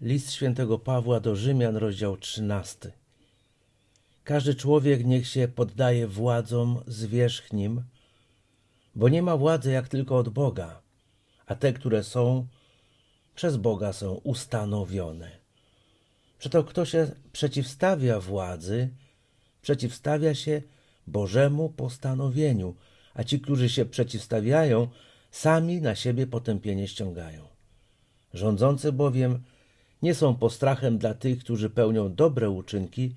List świętego Pawła do Rzymian, rozdział 13. Każdy człowiek niech się poddaje władzom zwierzchnim, bo nie ma władzy jak tylko od Boga, a te, które są, przez Boga są ustanowione. Przeto kto się przeciwstawia władzy, przeciwstawia się Bożemu postanowieniu, a ci, którzy się przeciwstawiają, sami na siebie potępienie ściągają. Rządzący bowiem nie są postrachem dla tych, którzy pełnią dobre uczynki,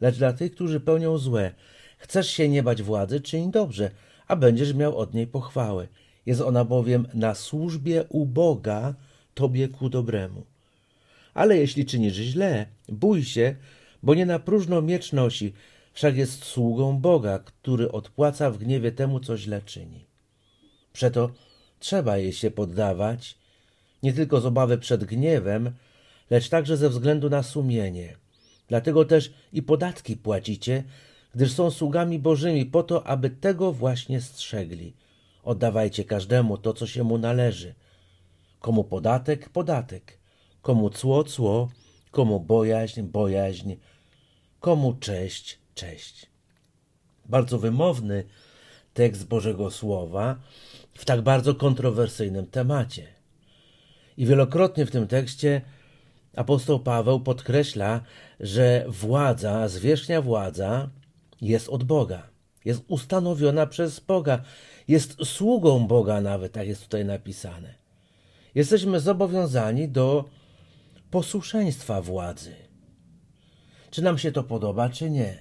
lecz dla tych, którzy pełnią złe. Chcesz się nie bać władzy, czyń dobrze, a będziesz miał od niej pochwałę. Jest ona bowiem na służbie u Boga tobie ku dobremu. Ale jeśli czynisz źle, bój się, bo nie na próżno miecz nosi, wszak jest sługą Boga, który odpłaca w gniewie temu, co źle czyni. Przeto trzeba jej się poddawać, nie tylko z obawy przed gniewem, lecz także ze względu na sumienie. Dlatego też i podatki płacicie, gdyż są sługami Bożymi po to, aby tego właśnie strzegli. Oddawajcie każdemu to, co się mu należy. Komu podatek, podatek. Komu cło, cło. Komu bojaźń, bojaźń. Komu cześć, cześć. Bardzo wymowny tekst Bożego Słowa w tak bardzo kontrowersyjnym temacie. I wielokrotnie w tym tekście apostoł Paweł podkreśla, że władza, zwierzchnia władza jest od Boga. Jest ustanowiona przez Boga. Jest sługą Boga nawet, tak jest tutaj napisane. Jesteśmy zobowiązani do posłuszeństwa władzy. Czy nam się to podoba, czy nie?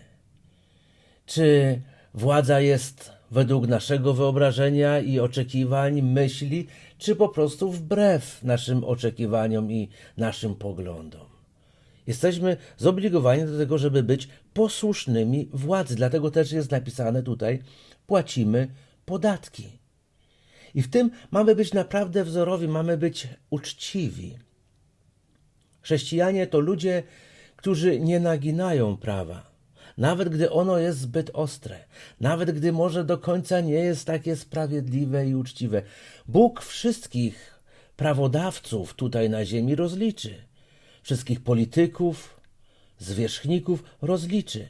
Czy władza jest według naszego wyobrażenia i oczekiwań, myśli, czy po prostu wbrew naszym oczekiwaniom i naszym poglądom? Jesteśmy zobligowani do tego, żeby być posłusznymi władzy. Dlatego też jest napisane tutaj: płacimy podatki. I w tym mamy być naprawdę wzorowi, mamy być uczciwi. Chrześcijanie to ludzie, którzy nie naginają prawa, nawet gdy ono jest zbyt ostre, nawet gdy może do końca nie jest takie sprawiedliwe i uczciwe. Bóg wszystkich prawodawców tutaj na ziemi rozliczy, wszystkich polityków, zwierzchników rozliczy.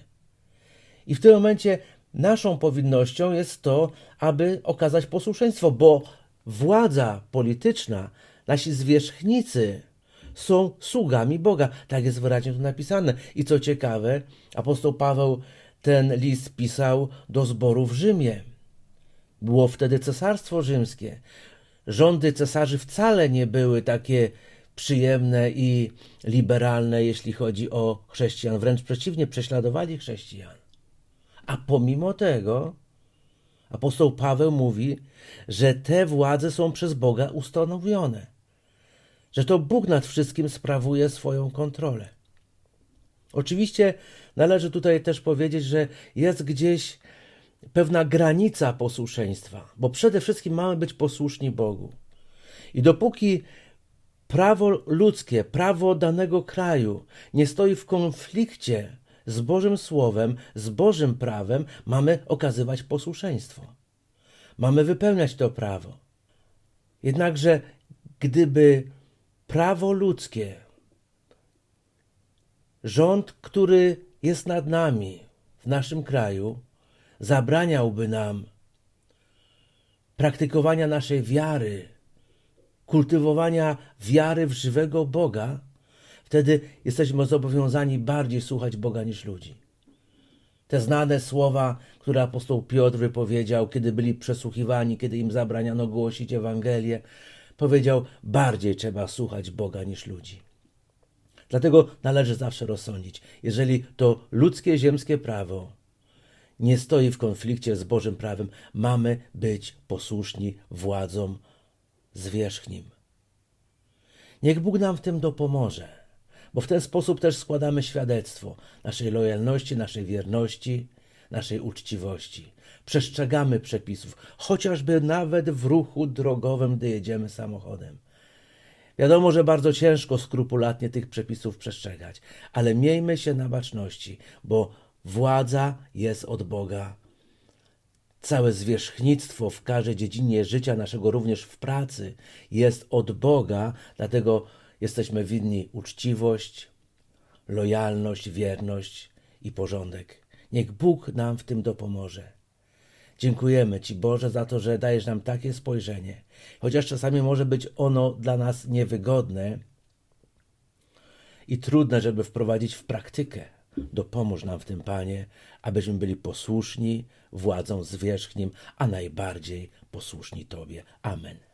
I w tym momencie naszą powinnością jest to, aby okazać posłuszeństwo, bo władza polityczna, nasi zwierzchnicy są sługami Boga. Tak jest wyraźnie tu napisane. I co ciekawe, apostoł Paweł ten list pisał do zboru w Rzymie. Było wtedy cesarstwo rzymskie. Rządy cesarzy wcale nie były takie przyjemne i liberalne, jeśli chodzi o chrześcijan. Wręcz przeciwnie, prześladowali chrześcijan. A pomimo tego apostoł Paweł mówi, że te władze są przez Boga ustanowione, że to Bóg nad wszystkim sprawuje swoją kontrolę. Oczywiście należy tutaj też powiedzieć, że jest gdzieś pewna granica posłuszeństwa, bo przede wszystkim mamy być posłuszni Bogu. I dopóki prawo ludzkie, prawo danego kraju nie stoi w konflikcie z Bożym Słowem, z Bożym prawem, mamy okazywać posłuszeństwo. Mamy wypełniać to prawo. Jednakże, gdyby prawo ludzkie, rząd, który jest nad nami w naszym kraju, zabraniałby nam praktykowania naszej wiary, kultywowania wiary w żywego Boga, wtedy jesteśmy zobowiązani bardziej słuchać Boga niż ludzi. Te znane słowa, które apostoł Piotr wypowiedział, kiedy byli przesłuchiwani, kiedy im zabraniano głosić Ewangelię, powiedział: Bardziej trzeba słuchać Boga niż ludzi. Dlatego należy zawsze rozsądzić, jeżeli to ludzkie, ziemskie prawo nie stoi w konflikcie z Bożym prawem, mamy być posłuszni władzom zwierzchnim. Niech Bóg nam w tym dopomoże, bo w ten sposób też składamy świadectwo naszej lojalności, naszej wierności, naszej uczciwości. Przestrzegamy przepisów, chociażby nawet w ruchu drogowym, gdy jedziemy samochodem. Wiadomo, że bardzo ciężko skrupulatnie tych przepisów przestrzegać, ale miejmy się na baczności, bo władza jest od Boga. Całe zwierzchnictwo w każdej dziedzinie życia naszego, również w pracy, jest od Boga, dlatego jesteśmy winni uczciwość, lojalność, wierność i porządek. Niech Bóg nam w tym dopomoże. Dziękujemy Ci, Boże, za to, że dajesz nam takie spojrzenie. Chociaż czasami może być ono dla nas niewygodne i trudne, żeby wprowadzić w praktykę. Dopomóż nam w tym, Panie, abyśmy byli posłuszni władzom zwierzchnim, a najbardziej posłuszni Tobie. Amen.